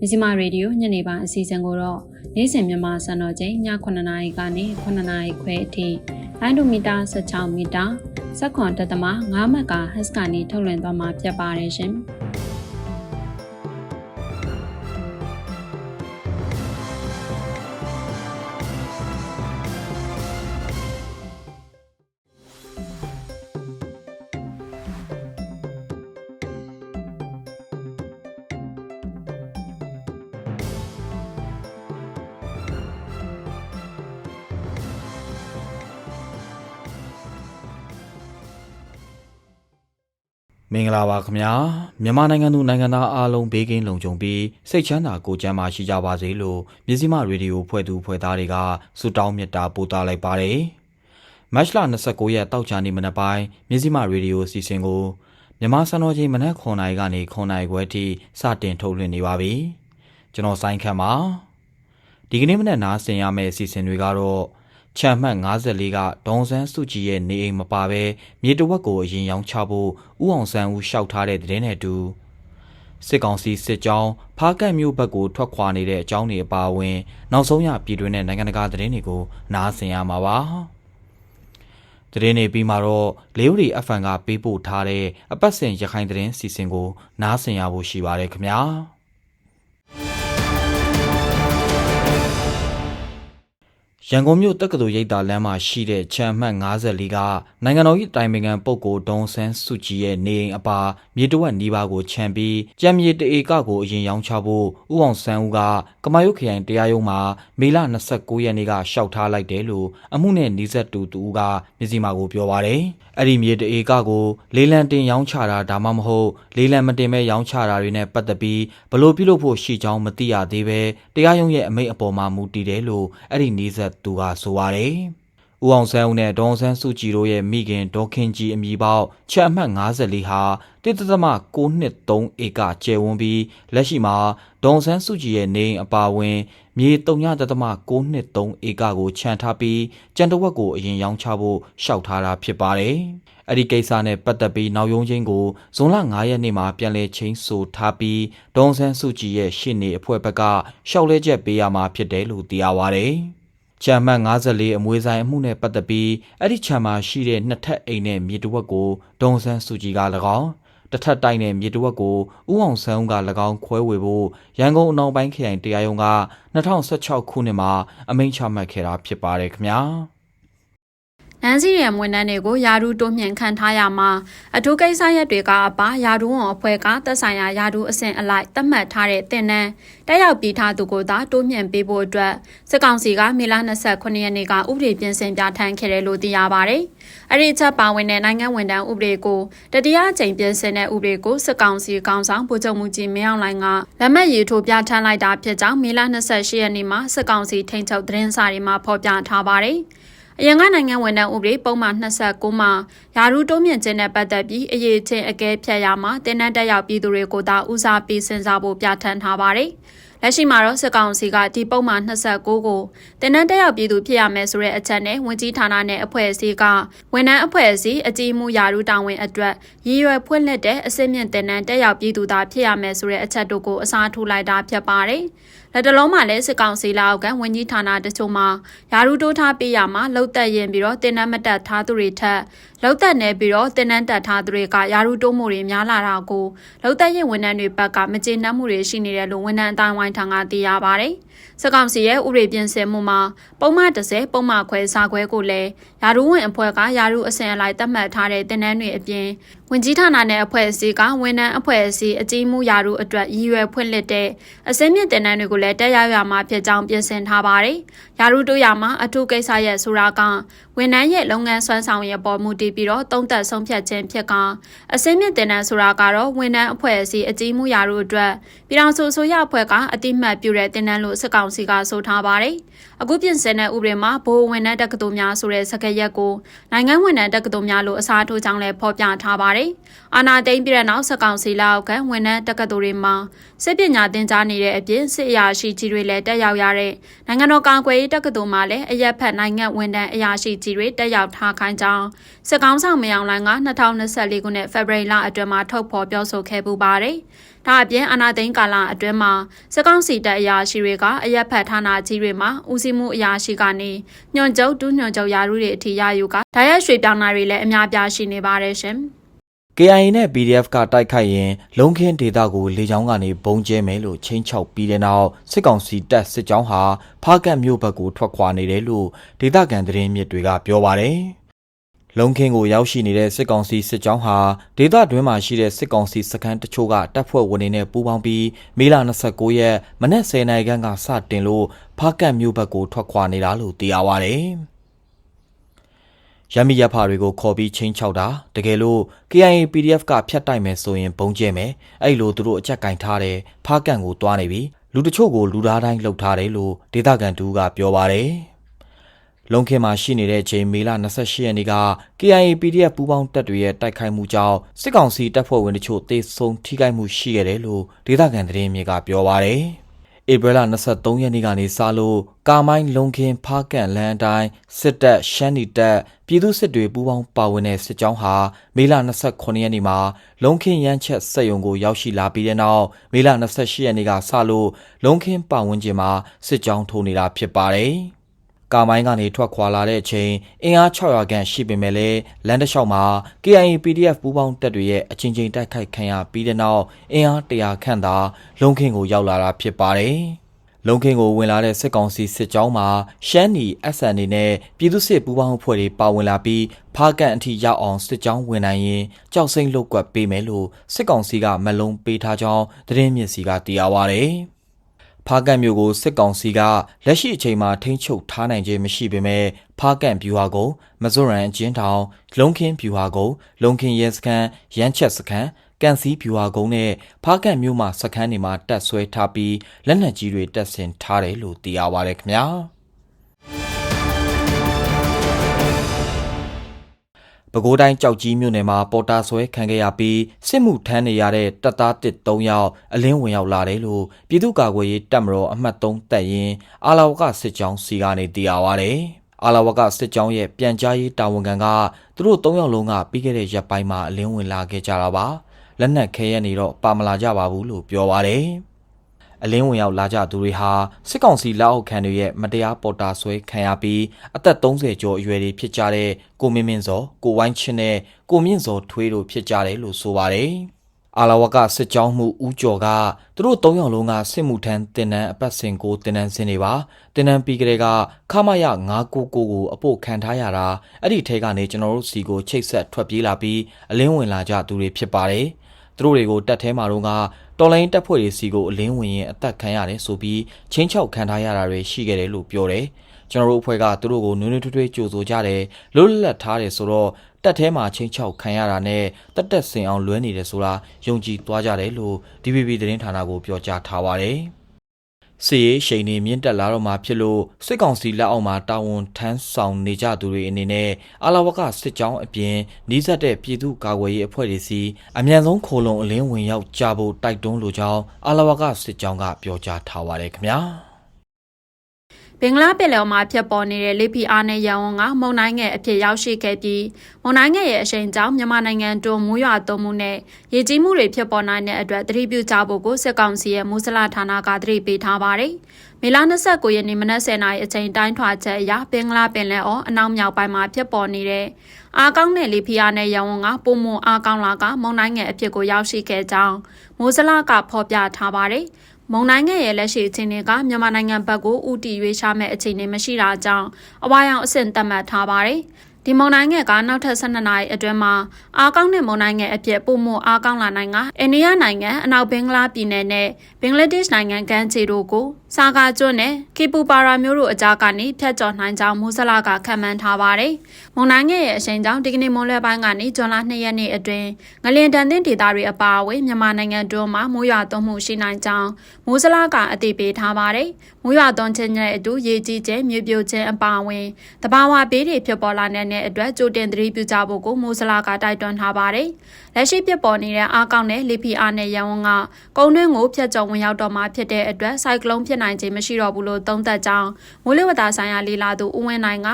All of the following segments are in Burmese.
မြစီမရေဒီယိုညနေပိုင်းအစီအစဉ်ကိုတော့နေ့စဉ်မြန်မာစံတော်ချိန်ည9:00နာရီကနေ9:00နာရီခွဲအထိအန်ဒိုမီတာ16မီတာစက္ကွန်တသမ9မက်ကဟတ်စကနေထုတ်လွှင့်သွားမှာဖြစ်ပါတယ်ရှင်။ င်္ဂလာပါခင်ဗျာမြန်မာနိုင်ငံသူနိုင်ငံသားအားလုံးဘေးကင်းလုံခြုံပြီးစိတ်ချမ်းသာကိုယ်ကျန်းမာရှိကြပါစေလို့မြစည်းမရေဒီယိုဖွဲ့သူဖွဲ့သားတွေကဆုတောင်းမေတ္တာပို့သလိုက်ပါတယ်မတ်လ29ရက်တောက်ချာနေ့မနက်ပိုင်းမြစည်းမရေဒီယိုစီစဉ်ကိုမြန်မာစံတော်ချိန်မနက်9:00နာရီကနေ9:00နာရီခွဲထိစတင်ထုတ်လွှင့်နေပါပြီကျွန်တော်စိုင်းခန့်ပါဒီကနေ့မနက်နားဆင်ရမယ့်အစီအစဉ်တွေကတော့ ချမ်းမှတ်54ကဒေါန်ဆန်းစုကြည်ရဲ့နေအိမ်မပါဘဲမြေတဝက်ကိုအရင်ရောင်းချဖို့ဥအောင်ဆန်းဦးရှောက်ထားတဲ့တဲ့နဲ့အတူစစ်ကောင်စီစစ်ကြောင်းဖားကတ်မျိုးဘက်ကိုထွက်ခွာနေတဲ့အကြောင်းတွေအပါအဝင် နောက်ဆုံးရပြည်တွင်းနဲ့နိုင်ငံတကာသတင်းတွေကိုနားဆင်ရမှာပါသတင်းတွေပြီးမှတော့လေးဦးရီ FN ကပေးပို့ထားတဲ့အပတ်စဉ်ရခိုင်သတင်းစီစဉ်ကိုနားဆင်ရဖို့ရှိပါတယ်ခင်ဗျာ ရန်ကုန်မြို့တက္ကသိုလ်ရိပ်သာလမ်းမှာရှိတဲ့ချမ်းမှတ်54ကနိုင်ငံတော်၏တိုင်ပင်ခံပုဂ္ဂိုလ်ဒေါန်ဆန်းစုကြည်ရဲ့နေအိမ်အပါမြေတဝက်နီးပါးကိုခြံပြီးကြံမြေတအေကကိုအရင်ရောင်းချဖို့ဥအောင်ဆန်းဦးကကမာရုတ်ခရိုင်တရားရုံးမှာမေလ29ရက်နေ့ကရှောက်ထားလိုက်တယ်လို့အမှုနဲ့နှီးဆက်တူတူကမြစည်းမာကိုပြောပါတယ်။ အဲ့ဒီမြေတအေကကိုလေးလံတင်ရောင်းချတာဒါမှမဟုတ်လေးလံမတင်မဲ့ရောင်းချတာတွေနဲ့ပတ်သက်ပြီးဘလို့ပြုလုပ်ဖို့ရှိကြောင်းမသိရသေးပဲတရားရုံးရဲ့အမိန့်အပေါ်မှာမူတည်တယ်လို့အဲ့ဒီနှီးဆက်သူကဆိုပါတယ်။ဦးအောင်ဆန်းဦးနဲ့ဒေါန်ဆန်းစုကြည်တို့ရဲ့မိခင်ဒေါခင်ကြီးအမည်ပေါက်ချက်အမှတ်54ဟာတိတသမ623ဧကကျယ်ဝန်းပြီးလက်ရှိမှာဒေါန်ဆန်းစုကြည်ရဲ့နေအိမ်အပါအဝင် မြေ3.623ဧကကိုခြံထားပြီးကြံတဝက်ကိုအရင်ရောင်းချဖို့ရှောက်ထားတာဖြစ်ပါတယ်။အဲ့ဒီကိစ္စနဲ့ပတ်သက်ပြီးနောက်ယုံချင်းကိုဇွန်လ9ရက်နေ့မှာပြန်လည်ချင်းဆိုထားပြီးဒေါန်ဆန်းစုကြည်ရဲ့ရှစ်နေအဖွဲ့ဘက်ကရှောက်လဲချက်ပေးရမှာဖြစ်တယ်လို့သိရပါတယ်။ချမ်းမှတ်54အမွေဆိုင်အမှုနဲ့ပတ်သက်ပြီးအဲ့ဒီချမ်းမှာရှိတဲ့နှစ်ထပ်အိမ်နဲ့မြေတဝက်ကိုဒေါန်ဆန်းစုကြည်က၎င်း တစ်ထပ်တိုက်နဲ့မြေတဝက်ကိုဥအောင်ဆန်းဦးက၎င်းခွဲဝေဖို့ရန်ကုန်အနောက်ပိုင်းခရိုင်တရားရုံးက2016ခုနှစ်မှာအမိန့်ချမှတ်ခဲ့တာဖြစ်ပါတယ်ခင်ဗျာ။ နန်းစီရဲ့ဝန်ထမ်းတွေကိုယာဒူတိုးမြင့်ခံထားရမှာအထူးကိစ္စရက်တွေကအပါယာဒူဝန်အဖွဲ့ကသက်ဆိုင်ရာယာဒူအဆင့်အလိုက်သတ်မှတ်ထားတဲ့တင်နန်းတက်ရောက်ပြီးထားသူကိုသာတိုးမြင့်ပေးဖို့အတွက်စစ်ကောင်စီကမေလ29ရက်နေ့ကဥပဒေပြင်ဆင်ပြဋ္ဌာန်းခဲ့တယ်လို့သိရပါတယ်။အဲ့ဒီချက်ပါဝင်တဲ့နိုင်ငံဝန်ထမ်းဥပဒေကိုတတိယအကြိမ်ပြင်ဆင်တဲ့ဥပဒေကိုစစ်ကောင်စီကောင်ဆောင်ဗိုလ်ချုပ်မှုကြီးမင်းအောင်လှိုင်ကလက်မှတ်ရေးထိုးပြဋ္ဌာန်းလိုက်တာဖြစ်ကြောင်းမေလ28ရက်နေ့မှာစစ်ကောင်စီထိန်းချုပ်သတင်းစာတွေမှာဖော်ပြထားပါတယ်။ အရင်ကနိုင်ငံဝန်ထမ်းဥပဒေပုံမှန်29မှာယာရုတိုးမြင့်ခြင်းနဲ့ပတ်သက်ပြီးအရေးချင်းအကဲဖြတ်ရမှာတင်းနှက်တက်ရောက်ပြည်သူတွေကိုသာဦးစားပေးစဉ်းစားဖို့ပြဋ္ဌာန်းထားပါတယ်။လက်ရှိမှာတော့စစ်ကောင်စီကဒီပုံမှန်29ကိုတင်းနှက်တက်ရောက်ပြည်သူဖြစ်ရမယ်ဆိုတဲ့အချက်နဲ့ဝင်ကြီးဌာနနဲ့အဖွဲ့အစည်းကဝန်ထမ်းအဖွဲ့အစည်းအကြီးမှုယာရုတာဝန်အတွက်ရည်ရွယ်ဖွင့်လှစ်တဲ့အစစ်မြင့်တင်းနှက်တက်ရောက်ပြည်သူသာဖြစ်ရမယ်ဆိုတဲ့အချက်တို့ကိုအစားထိုးလိုက်တာဖြစ်ပါတယ်။ လက်တလုံးမှာလည်းစစ်ကောင်စီလက်အောက်ကဝန်ကြီးဌာနတချို့မှာယာရုတိုးထားပေးရမှာလှုပ်သက်ရင်ပြီးတော့တင်နန်းမတက်ထားသူတွေထက်လှုပ်သက်နေပြီးတော့တင်နန်းတက်ထားသူတွေကယာရုတိုးမှုတွေများလာတာကိုလှုပ်သက်ရင်ဝန်ထမ်းတွေဘက်ကမကျေနပ်မှုတွေရှိနေတယ်လို့ဝန်ထမ်းအတိုင်းဝိုင်းထံကသိရပါတယ်။စစ်ကောင်စီရဲ့ဥပဒေပြင်ဆင်မှုမှာပုံမှန်30ပုံမှန်ခွဲစာခွဲကိုလည်းယာရုဝင်အဖွဲ့ကယာရုအစဉ်အလိုက်သတ်မှတ်ထားတဲ့တင်နန်းတွေအပြင် ဝင်ကြီးဌာနနဲ့အဖွဲ့အစည်းကဝန်ထမ်းအဖွဲ့အစည်းအကြီးမှုယာရုအတွက်ရည်ရွယ်ဖွင့်လှစ်တဲ့အစင်းမြင့်တင်နန်းတွေကိုလည်းတက်ရောက်ရမှာဖြစ်ကြောင်းပြင်ဆင်ထားပါတယ်။ယာရုတို့ရမှာအထူးကိစ္စရဲ့ဆိုတာက ဝဝန်ထမ်းရဲ့လုပ်ငန်းစွမ်းဆောင်ရည်ပေါ်မူတည်ပြီးတော့သုံးသက်ဆုံးဖြတ်ခြင်းဖြစ်ကအစင်းမြင့်တင်တဲ့ဆိုတာကတော့ဝန်ထမ်းအဖွဲ့အစည်းအကြီးမှုရာတို့အတွက်ပြည်ထောင်စုအစိုးရအဖွဲ့ကအတိမတ်ပြုတဲ့တင်နန်းလို့စစ်ကောင်စီကဆိုထားပါတယ်။အခုပြင်ဆင်တဲ့ဥပဒေမှာဘိုးဝန်ထမ်းတက္ကသိုလ်များဆိုတဲ့စကားရက်ကိုနိုင်ငံဝန်ထမ်းတက္ကသိုလ်များလို့အစားထိုးကြောင်းလည်းဖော်ပြထားပါတယ်။အာနာသိမ့်ပြည်တဲ့နောက်စစ်ကောင်စီလက်အောက်ကဝန်ထမ်းတက္ကသိုလ်တွေမှာစစ်ပညာသင်ကြားနေတဲ့အပြင်စစ်အရာရှိကြီးတွေလည်းတက်ရောက်ရတဲ့နိုင်ငံတော်ကာကွယ်ရေးတက္ကသိုလ်မှာလည်းအရက်ဖက်နိုင်ငံဝန်ထမ်းအရာရှိကြီးတွေတက်ရောက်ထားခိုင်းကြောင်းစစ်ကောင်းဆောင်မယောင်လိုင်းက2024ခုနှစ်ဖေဖော်ဝါရီလအတွင်းမှာထုတ်ဖော်ပြောဆိုခဲ့ပူပါတယ်။ဒါအပြင်အာနာသိန်းကာလအတွင်းမှာစစ်ကောင်းစီတပ်အရာရှိတွေကအရက်ဖက်ဌာနကြီးတွေမှာဦးစီးမှုအရာရှိကနေညွန့်ကျုပ်ဒုညွန့်ကျုပ်ရာထူးတွေအထိရယူကဓာတ်ရိုက်ရွှေပြောင်းတာတွေလည်းအများပြားရှိနေပါတယ်ရှင်။ KIA နဲ့ PDF ကတိုက်ခိုက်ရင် လုံခင်းဒေတာကိုလေကြောင်းကနေဘုံကျဲမယ်လို့ချင်းချောက်ပြီးတဲ့နောက်စစ်ကောင်စီတပ်စစ်ကြောင်းဟာဖားကတ်မြို့ဘက်ကိုထွက်ခွာနေတယ်လို့ဒေသခံသတင်းမြစ်တွေကပြောပါတယ်။လုံခင်းကိုရောက်ရှိနေတဲ့စစ်ကောင်စီစစ်ကြောင်းဟာဒေသတွင်းမှာရှိတဲ့စစ်ကောင်စီစခန်းတချို့ကတပ်ဖွဲ့ဝင်တွေနဲ့ပူးပေါင်းပြီးမေလ29ရက်မနက်10:00နာရီခန့်ကစတင်လို့ဖားကတ်မြို့ဘက်ကိုထွက်ခွာနေတာလို့သိရပါတယ်။ ရမီရဖာတွေကိုခေါ်ပြီးချင်းချောက်တာတကယ်လို့ KIA PDF ကဖျက်တိုက်မယ်ဆိုရင်ဘုံကျဲမယ်အဲ့လိုသူတို့အကြက်ကင်ထားတယ်ဖားကန်ကိုတွားနေပြီလူတချို့ကိုလူသားတိုင်းလှုပ်ထားတယ်လို့ဒေသခံတူကပြောပါတယ်လုံခင်မှာရှိနေတဲ့ချိန်မေလ28ရက်နေ့က KIA PDF ပူးပေါင်းတပ်တွေရဲ့တိုက်ခိုက်မှုကြောင့်စစ်ကောင်စီတပ်ဖွဲ့ဝင်တချို့တေဆုံးထိခိုက်မှုရှိခဲ့တယ်လို့ဒေသခံသတင်းမြေကပြောပါတယ် ဧပြီလ23ရက်နေ့ကနေစလို့ကာမိုင်းလုံခင်းဖားကန့်လန်းအတိုင်းစစ်တပ်ရှမ်းနီတပ်ပြည်သူစစ်တွေပူးပေါင်းပါဝင်တဲ့စစ်ကြောင်းဟာမေလ29ရက်နေ့မှာလုံခင်းရမ်းချက်စက်ယုံကိုရောက်ရှိလာပြီးတဲ့နောက်မေလ28ရက်နေ့ကစလို့လုံခင်းပတ်ဝန်းကျင်မှာစစ်ကြောင်းထိုးနေတာဖြစ်ပါတယ်။ ကာမိုင်းကနေထွက်ခွာလာတဲ့အချိန်အင်အား600ခန့်ရှိပေမဲ့လည်းလမ်းတစ်လျှောက်မှာ KIA PDF ပူးပေါင်းတပ်တွေရဲ့အချင်းချင်းတိုက်ခိုက်ခံရပြီးတဲ့နောက်အင်အား100ခန့်သာလုံခင်းကိုရောက်လာတာဖြစ်ပါတယ်။လုံခင်းကိုဝင်လာတဲ့စစ်ကောင်စီစစ်ကြောင်းမှာရှမ်းနီ SN နဲ့ပြည်သူစစ်ပူးပေါင်းအဖွဲ့တွေပါဝင်လာပြီးဖားကန်အထိရောက်အောင်စစ်ကြောင်းဝင်နိုင်ရင်ကြောက်စိမ့်လုတ်ကွက်ပေးမယ်လို့စစ်ကောင်စီကမလုံးပေးထားကြောင်းသတင်းမြင့်စီကသိရပါဗျ။ ဖားကန့်မြို့ကိုစစ်ကောင်စီကလက်ရှိအချိန်မှာထိန်းချုပ်ထားနိုင်ခြင်းမရှိပေမဲ့ဖားကန့်ဗျူဟာကုန်းမဇွရန်အကျဉ်းထောင်လုံခင်းဗျူဟာကုန်းလုံခင်းရဲစခန်းရမ်းချက်စခန်းကန်စီဗျူဟာကုန်းနဲ့ဖားကန့်မြို့မှာစခန်းတွေမှာတက်ဆွဲထားပြီးလက်နက်ကြီးတွေတက်ဆင်ထားတယ်လို့သိရပါတယ်ခင်ဗျာ ပဲခူးတိုင်းကြောက်ကြီးမြို့နယ်မှာပေါ်တာဆွဲခံခဲ့ရပြီးစစ်မှုထမ်းနေရတဲ့တပ်သားတစ်3ယောက်အလင်းဝင်ရောက်လာတယ်လို့ပြည်သူ့ကာကွယ်ရေးတပ်မတော်အမှတ်3တပ်ရင်းအာလာဝကစစ်ကြောင်းစီကနေသိရပါဗျ။အာလာဝကစစ်ကြောင်းရဲ့ပြန်ကြားရေးတာဝန်ခံကသူတို့3ယောက်လုံးကပြီးခဲ့တဲ့ရက်ပိုင်းမှာအလင်းဝင်လာခဲ့ကြတာပါ။လက်နက်ခဲရနေတော့ပါမလာကြပါဘူးလို့ပြောပါတယ်။ အလင်းဝင်ရောက်လာကြသူတွေဟာစစ်ကောင်စီလက်အောက်ခံတွေရဲ့မတရားပေါ်တာဆွဲခံရပြီးအသက်30ကျော်အရွယ်တွေဖြစ်ကြတဲ့ကိုမင်းမင်းစောကိုဝိုင်းချင်းနဲ့ကိုမြင့်စောထွေးတို့ဖြစ်ကြတယ်လို့ဆိုပါတယ်။အာလာဝကစစ်ကြောင်းမှုဦးကျော်ကသူတို့၃ယောက်လုံးကစစ်မှုထမ်းတင်နန်းအပတ်စဉ်ကိုတင်နန်းစင်းနေပါတင်နန်းပြီးကလေးကခမရ999ကိုအပို့ခံထားရတာအဲ့ဒီထဲကနေကျွန်တော်တို့စီကိုချိတ်ဆက်ထွက်ပြေးလာပြီးအလင်းဝင်လာကြသူတွေဖြစ်ပါတယ်။ သူတို့တွေကိုတတ်ထဲမှာတော့ကတော်လိုင်းတပ်ဖွဲ့တွေစီကိုအလင်းဝင်ရင်အသက်ခံရတယ်ဆိုပြီးချင်းချောက်ခံထားရတာတွေရှိခဲ့တယ်လို့ပြောတယ်။ကျွန်တော်တို့အဖွဲ့ကသူတို့ကိုနွေးနွေးထွေးထွေးကြိုဆိုကြတယ်လွတ်လပ်ထားတယ်ဆိုတော့တက်ထဲမှာချင်းချောက်ခံရတာနဲ့တက်တက်စင်အောင်လွဲနေတယ်ဆိုတာယုံကြည်သွားကြတယ်လို့ DVB သတင်းဌာနကိုပြောကြားထားပါတယ်။ စီရေးရှိန်နေမြင့်တက်လာတော့မှဖြစ်လို့စစ်ကောင်စီလက်အောက်မှာတာဝန်ထမ်းဆောင်နေကြသူတွေအနေနဲ့အာလာဝကစစ်ကြောင်းအပြင်နှီးစပ်တဲ့ပြည်သူ့ကာကွယ်ရေးအဖွဲ့တွေစီအမြန်ဆုံးခိုလုံအလင်းဝင်ရောက်ကြဖို့တိုက်တွန်းလိုကြောင်းအာလာဝကစစ်ကြောင်းကပြောကြားထားပါတယ်ခင်ဗျာ။ ဘင်္ဂလားပင်လယ်မှာဖြစ်ပေါ်နေတဲ့လေပြင်းအားနဲ့ရန်ဝန်ကမုန်တိုင်းငယ်အဖြစ်ရောက်ရှိခဲ့ပြီးမုန်တိုင်းငယ်ရဲ့အရှိန်ကြောင့်မြန်မာနိုင်ငံတွင်းမူးရွာသွန်းမှုနဲ့ရေကြီးမှုတွေဖြစ်ပေါ်နိုင်တဲ့အတွက်သတိပြုကြဖို့ကိုစစ်ကောင်စီရဲ့မူစလဌာနကသတိပေးထားပါတယ်။မေလ29ရက်နေ့မနက်10:00နာရီအချိန်တိုင်းထွာချက်အရဘင်္ဂလားပင်လယ်အော်အနောက်မြောက်ပိုင်းမှာဖြစ်ပေါ်နေတဲ့အားကောင်းတဲ့လေပြင်းအားနဲ့ရန်ဝန်ကပုံမအားကောင်းလာကမုန်တိုင်းငယ်အဖြစ်ကိုရောက်ရှိခဲ့ကြောင်းမူစလကဖော်ပြထားပါတယ်။ မုံနိုင်ငံရဲ့လက်ရှိအခြေအနေကမြန်မာနိုင်ငံဘက်ကိုဥတီရွေးရှာမဲ့အခြေအနေမရှိတာကြောင့်အဝါရောင်အဆင့်သတ်မှတ်ထားပါတယ်။ဒီမုံနိုင်ငံကနောက်ထပ်12နာရီအတွင်းမှာအားကောင်းတဲ့မုံနိုင်ငံအဖြစ်ပုံမှုအားကောင်းလာနိုင်ကအိန္ဒိယနိုင်ငံအနောက်ဘင်္ဂလားပြည်နယ်နဲ့ဘင်္ဂလားဒေ့ရှ်နိုင်ငံကမ်းခြေတို့ကိုစာကာကျွန်းနဲ့ကေပူပါရာမျိုးတို့အကြားကနေဖြတ်ကျော်နိုင်ကြောင်းမိုးစလာကခံမှန်းထားပါတယ်။မုန်တိုင်းငယ်ရဲ့အရှိန်ကြောင့်ဒီကနေ့မွန်လွဲပိုင်းကနေဇွန်လ2ရက်နေ့အတွင်းငလင်တန်တဲ့ဒေသတွေအပါအဝင်မြန်မာနိုင်ငံတွင်းမှာမိုးရွာသွန်းမှုရှိနိုင်ကြောင်းမိုးစလာကအသိပေးထားပါတယ်။မိုးရွာသွန်းခြင်းနဲ့အတူရေကြီးခြင်းမြေပြိုခြင်းအပါအဝင်တဘာဝဘေးတွေဖြစ်ပေါ်လာတဲ့အတွက်ကြိုတင်သတိပြုကြဖို့ကိုမိုးစလာကတိုက်တွန်းထားပါတယ်။ လက်ရှိဖြစ်ပေါ်နေတဲ့အားကောင်းတဲ့လေဖိအားနဲ့ရန်ဝန်ကကုန်းတွင်းကိုဖျက်ကျော်ဝင်ရောက်တော့မှဖြစ်တဲ့အတွက်ဆိုင်ကလုန်းဖြစ်နိုင်ခြင်းမရှိတော့ဘူးလို့သုံးသပ်ကြောင်းမိုးလေဝသဆိုင်ရာလေလာသူဦးဝင်းနိုင်က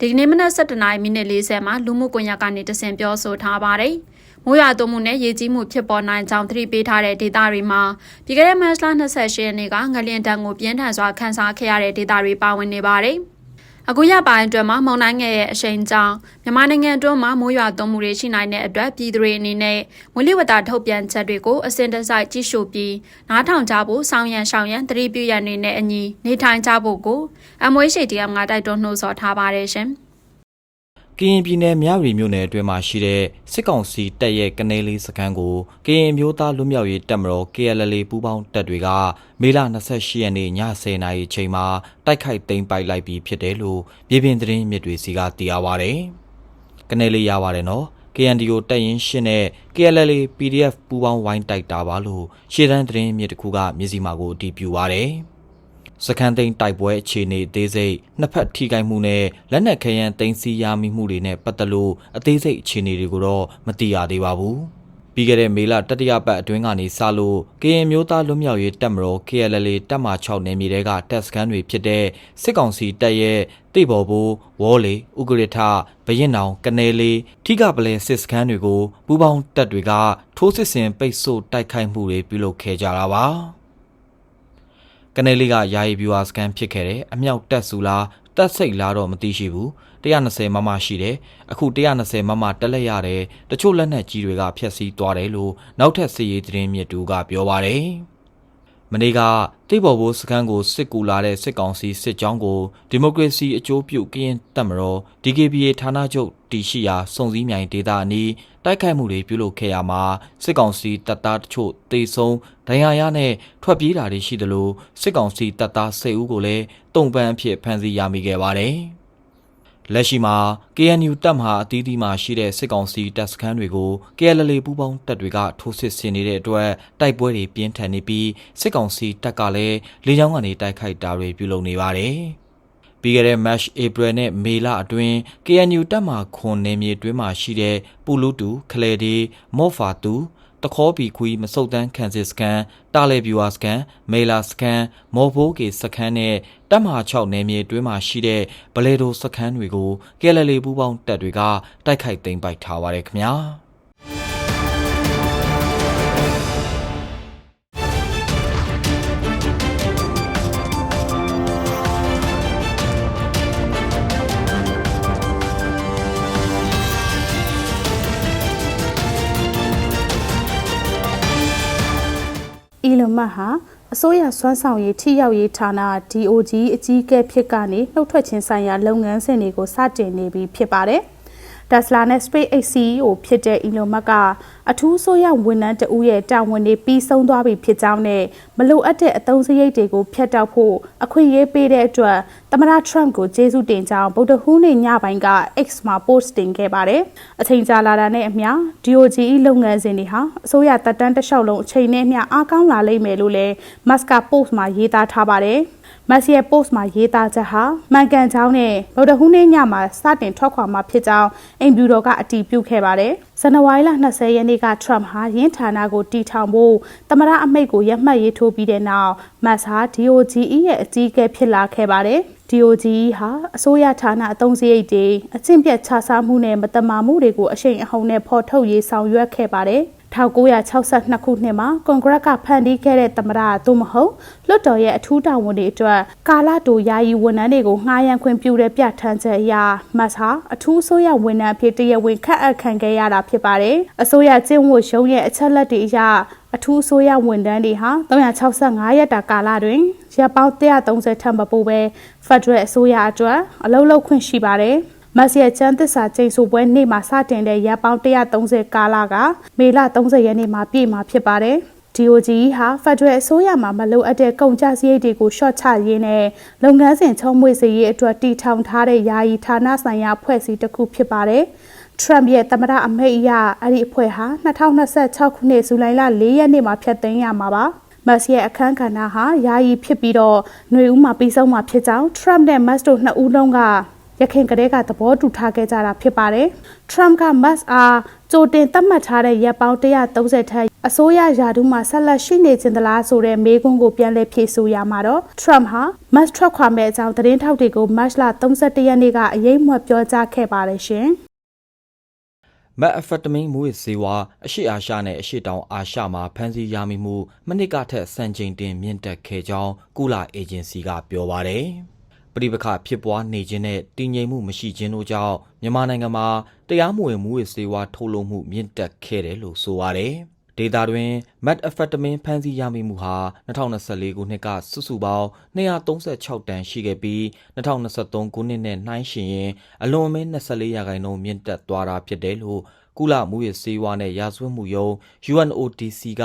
ဒီကနေ့မနက်7:40မိနစ်40မှာလူမှုကွန်ရက်ကနေတဆင့်ပြောဆိုထားပါတယ်။မိုးရွာသွန်းမှုနဲ့ရေကြီးမှုဖြစ်ပေါ်နိုင်ကြောင်းသတိပေးထားတဲ့ဒေသတွေမှာပြီးခဲ့တဲ့မတ်လ28ရက်နေ့ကငလျင်တန်းကိုပြင်းထန်စွာခန်းစားခဲ့ရတဲ့ဒေသတွေပါဝင်နေပါတယ်။ အခုရပိုင်းအတွက်မှာမုန်တိုင်းငယ်ရဲ့အရှိန်ကြောင့်မြန်မာနိုင်ငံအတွင်းမှာမိုးရွာသွန်းမှုတွေရှိနိုင်တဲ့အတွက်ပြည်သူတွေအနေနဲ့မွေးလဝတထုတ်ပြန်ချက်တွေကိုအစဉ်တစိုက်ကြည့်ရှုပြီးနားထောင်ကြဖို့စောင့်ရန်ရှောင်ရန်သတိပြုရန်တွေနဲ့အညီနေထိုင်ကြဖို့ကိုအမွေးရှိတရားငါတိုက်တွန်းနှိုးဆော်ထားပါတယ်ရှင်။ ကရင်ပြည်နယ်မြဝတီမြို့နယ်အတွင်းမှာရှိတဲ့စစ်ကောင်စီတပ်ရဲ့ကနေလေးစခန်းကိုကရင်မျိုးသားလွတ်မြောက်ရေးတပ်မတော် KLL ပူးပေါင်းတပ်တွေကမေလ28ရက်နေ့ည10:00နာရီချိန်မှာတိုက်ခိုက်သိမ်းပိုက်လိုက်ပြီးဖြစ်တယ်လို့မြေပြင်သတင်းမြစ်တွေစီကသိရပါဗျ။ကနေလေးရပါတယ်နော်။ KNDO တပ်ရင်းရှင်းနဲ့ KLL PDF ပူးပေါင်းဝိုင်းတိုက်တာပါလို့ရှေ့တန်းသတင်းမြစ်တစ်ခုက မြစည်းမာကိုအတည်ပြုပါဗျ။ စခန်းသိမ်းတိုက်ပွဲအခြေအနေအသေးစိတ်နှစ်ဖက်ထိခိုက်မှုနဲ့လက်နက်ခဲယမ်းသိမ်းဆည်းရမိမှုတွေနဲ့ပတ်သက်လို့အသေးစိတ်အခြေအနေတွေကိုတော့မသိရသေးပါဘူး။ပြီးခဲ့တဲ့မေလတတိယပတ်အတွင်းကနေစလို့ကရင်မျိုးသားလွတ်မြောက်ရေးတပ်မတော် KLL တပ်မ6နယ်မြေတဲကတပ်စခန်းတွေဖြစ်တဲ့စစ်ကောင်စီတပ်ရဲ့တိဘော်ဘိုးဝေါ်လီဥကရထဘရင်နောင်ကနေလေးထိကပလဲစစ်စခန်းတွေကိုပူးပေါင်းတပ်တွေကထိုးစစ်ဆင်ပိတ်ဆို့တိုက်ခိုက်မှုတွေပြုလုပ်ခဲ့ကြတာပါ။ ကနေလေးကယာယီဗျူဟာစကန်ဖြစ်ခဲ့တယ်အမြောက်တက်စုလားတက်စိတ်လားတော့မသိရှိဘူး120မမရှိတယ်အခု120မမတက်လက်ရတယ်တချို့လက်နက်ကြီးတွေကဖျက်ဆီးသွားတယ်လို့နောက်ထပ်စစ်ရေးသတင်းမြစ်တူကပြောပါတယ် မနေ့ကတိဘော်ဘိုးစကန်ကိုစစ်ကူလာတဲ့စစ်ကောင်စီစစ်ကြောင်းကိုဒီမိုကရေစီအကျိုးပြုကရင်တပ်မတော် DKBA ဌာနချုပ်တီရှိရာစုံစည်းမြိုင်ဒေသအနီးတိုက်ခိုက်မှုတွေပြုလုပ်ခဲ့ရမှာစစ်ကောင်စီတပ်သားတချို့တေဆုံးဒဏ်ရာရနဲ့ထွက်ပြေးတာတွေရှိသလိုစစ်ကောင်စီတပ်သား၁၀ဦးကိုလည်းတုံပန်းအဖြစ်ဖမ်းဆီးရမိခဲ့ပါတယ်။ လက်ရှိမှာ KNU တပ်မဟာအသီးသီးမှာရှိတဲ့စစ်ကောင်စီတပ်စခန်းတွေကို KLL ပူးပေါင်းတပ်တွေကထိုးစစ်ဆင်နေတဲ့အတွက်တိုက်ပွဲတွေပြင်းထန်နေပြီးစစ်ကောင်စီတပ်ကလည်းလေကြောင်းကနေတိုက်ခိုက်တာတွေပြုလုပ်နေပါတယ်။ပြီးခဲ့တဲ့ March April နဲ့မေလအတွင်း KNU တပ်မှခွန်နေမြေအတွင်းမှာရှိတဲ့ပူလူတူခလေဒီမော့ဖာတူ တခေါပီခွီမစုတ်တန်းခန်စစ်စကန်တာလေဗျူဟာစကန်မေလာစကန်မော်ဘိုးကေစခန်းနဲ့တပ်မဟာ6နယ်မြေအတွင်းမှာရှိတဲ့ဘလေဒိုစခန်းတွေကိုကဲလလီပူးပေါင်းတပ်တွေကတိုက်ခိုက်သိမ်းပိုက်ထားပါတယ်ခင်ဗျာ အီလွန်မတ်ဟာအစိုးရစွမ်းဆောင်ရေးထိရောက်ရေးဌာန DOG အကြီးအကဲဖြစ်ကနေနှုတ်ထွက်ခြင်းဆိုင်ရာလုပ်ငန်းစဉ်တွေကိုစတင်နေပြီဖြစ်ပါတယ်။ Tesla နဲ့ SpaceX CEO ဖြစ်တဲ့ Elon Musk ကအထူးဆိုရဝန်ထမ်းတဦးရဲ့တာဝန်တွေပြီးဆုံးသွားပြီဖြစ်ကြောင်းနဲ့မလိုအပ်တဲ့အသုံးစရိတ်တွေကိုဖျက်တောက်ဖို့အခွင့်အရေးပေးတဲ့အတွက်သမ္မတ Trump ကိုကျေးဇူးတင်ကြောင်းဗုဒ္ဓဟူးနေ့ညပိုင်းက X မှာ post တင်ခဲ့ပါတယ်။အချိန်ကြာလာတာနဲ့အမျှ DOGE လုပ်ငန်းစဉ်တွေဟာအစိုးရတပ်တန်းတစ်လျှောက်လုံးအချိန်နဲ့မျှအားကောင်းလာလိမ့်မယ်လို့လည်း Musk က post မှာရေးသားထားပါတယ်။ မက်ဆီရဲ့ post မှာရေးသားချက်ဟာမှန်ကန်ကြောင်းနဲ့ဗုဒ္ဓဟူးနေ့ညမှာစတင်ထွက်ခွာမှာဖြစ်ကြောင်းအိမ်ဖြူတော်ကအတည်ပြုခဲ့ပါတယ်။ဇန်နဝါရီလ20ရက်နေ့က Trump ဟာရင်းဌာနကိုတီထောင်ဖို့သမ္မတအမိန့်ကိုရမှတ်ရေးထိုးပြီးတဲ့နောက်မတ်ဟာ DOGE ရဲ့အကြီးအကဲဖြစ်လာခဲ့ပါတယ်။ DOGE ဟာအစိုးရဌာနအသုံးစရိတ်တွေအကျင့်ပြတ်ခြစားမှုနဲ့မတမာမှုတွေကိုအရှိန်အဟုန်နဲ့ဖော်ထုတ်ရေးဆောင်ရွက်ခဲ့ပါတယ်။ 1962ခုနှစ်မှာကွန်ဂရက်ကဖန်တီးခဲ့တဲ့သမ္မတသို့မဟုတ်လွှတ်တော်ရဲ့အထူးတာဝန်တွေအတွက်ကာလတူယာယီဝန်ထမ်းတွေကိုငှားရမ်းခွင့်ပြုတဲ့ပြဋ္ဌာန်းချက်အရမတ်ဟာအထူးဆိုရဝန်ထမ်းဖြစ်တရားဝင်ခန့်အပ်ခံခဲ့ရတာဖြစ်ပါတယ်။အစိုးရကျင့်ဝတ်ရုံးရဲ့အချက်လက်တွေအရအထူးဆိုရဝန်ထမ်းတွေဟာ365ရက်တာကာလတွင်ရပ်ပေါင်း130ထပ်မပိုပဲဖက်ဒရယ်အစိုးရအတွက်အလုပ်လုပ်ခွင့်ရှိပါတယ်။ မတ်ရဲ့ချမ်းသစ္စာကျိန်ဆိုပွဲနေ့မှာစတင်တဲ့ရပ်ပေါင်း130ကာလကမေလ30ရက်နေ့မှာပြည့်မှာဖြစ်ပါတယ်။ DOG ဟာဖက်ဒရယ်အစိုးရမှာမလိုအပ်တဲ့ကုန်ကျစရိတ်တွေကိုရှော့ချရင်းနဲ့လုပ်ငန်းစဉ်ချုံးမွေစေရေးအတွက်တည်ထောင်ထားတဲ့ယာယီဌာနဆိုင်ရာဖွဲ့စည်းတစ်ခုဖြစ်ပါတယ်။ Trump ရဲ့သမ္မတအမိန့်အရအဲ့ဒီအဖွဲ့ဟာ2026ခုနှစ်ဇူလိုင်လ4ရက်နေ့မှာဖျက်သိမ်းရမှာပါ။မတ်ရဲ့အခမ်းကဏ္ဍဟာယာယီဖြစ်ပြီးတော့ຫນွေဦးမှာပြီးဆုံးမှာဖြစ်ကြောင်း Trump နဲ့ Musk တို့နှစ်ဦးလုံးက ရခင်ကတည်းကသဘောတူထားခဲ့ကြတာဖြစ်ပါတယ်။ Trump က Musk အားကြိုတင်သတ်မှတ်ထားတဲ့ရက်ပေါင်း130ထက်အစိုးရယာဒူးမှာဆက်လက်ရှိနေခြင်းသလားဆိုတဲ့မေးခွန်းကိုပြန်လည်ဖြေဆိုရမှာတော့ Trump ဟာ Musk ထွက်ခွာမဲ့အကြောင်းသတင်းထောက်တွေကို March လ31ရက်နေ့ကအရေးမွတ်ပြောကြားခဲ့ပါတယ်ရှင်။မက်အဖက်တမင်းမူရစေဝါအရှိအာရှနဲ့အရှိတောင်အာရှမှာဖမ်းဆီးရမိမှုမနစ်ကထက်စံချိန်တင်မြင့်တက်ခဲ့ကြောင်းကုလအေဂျင်စီကပြောပါတယ်။ ပြည်ပခဖြစ်ပွားနေခြင်းနဲ့တည်ငြိမ်မှုမရှိခြင်းတို့ကြောင့်မြန်မာနိုင်ငံမှာတရားမဝင်မူရစေဝါထုတ်လုပ်မှုမြင့်တက်ခဲ့တယ်လို့ဆိုပါတယ်။ဒေတာတွင်မက်အဖက်တမင်းဖမ်းဆီးရမိမှုဟာ2024ခုနှစ်ကစုစုပေါင်း236တန်ရှိခဲ့ပြီး2023ခုနှစ်နဲ့နှိုင်းယှဉ်ရင်အလွန်အမင်း24ရာခိုင်နှုန်းမြင့်တက်သွားတာဖြစ်တယ်လို့ကုလမှုရေးစေဝါနဲ့ရာဇဝတ်မှုယုံ UNODC က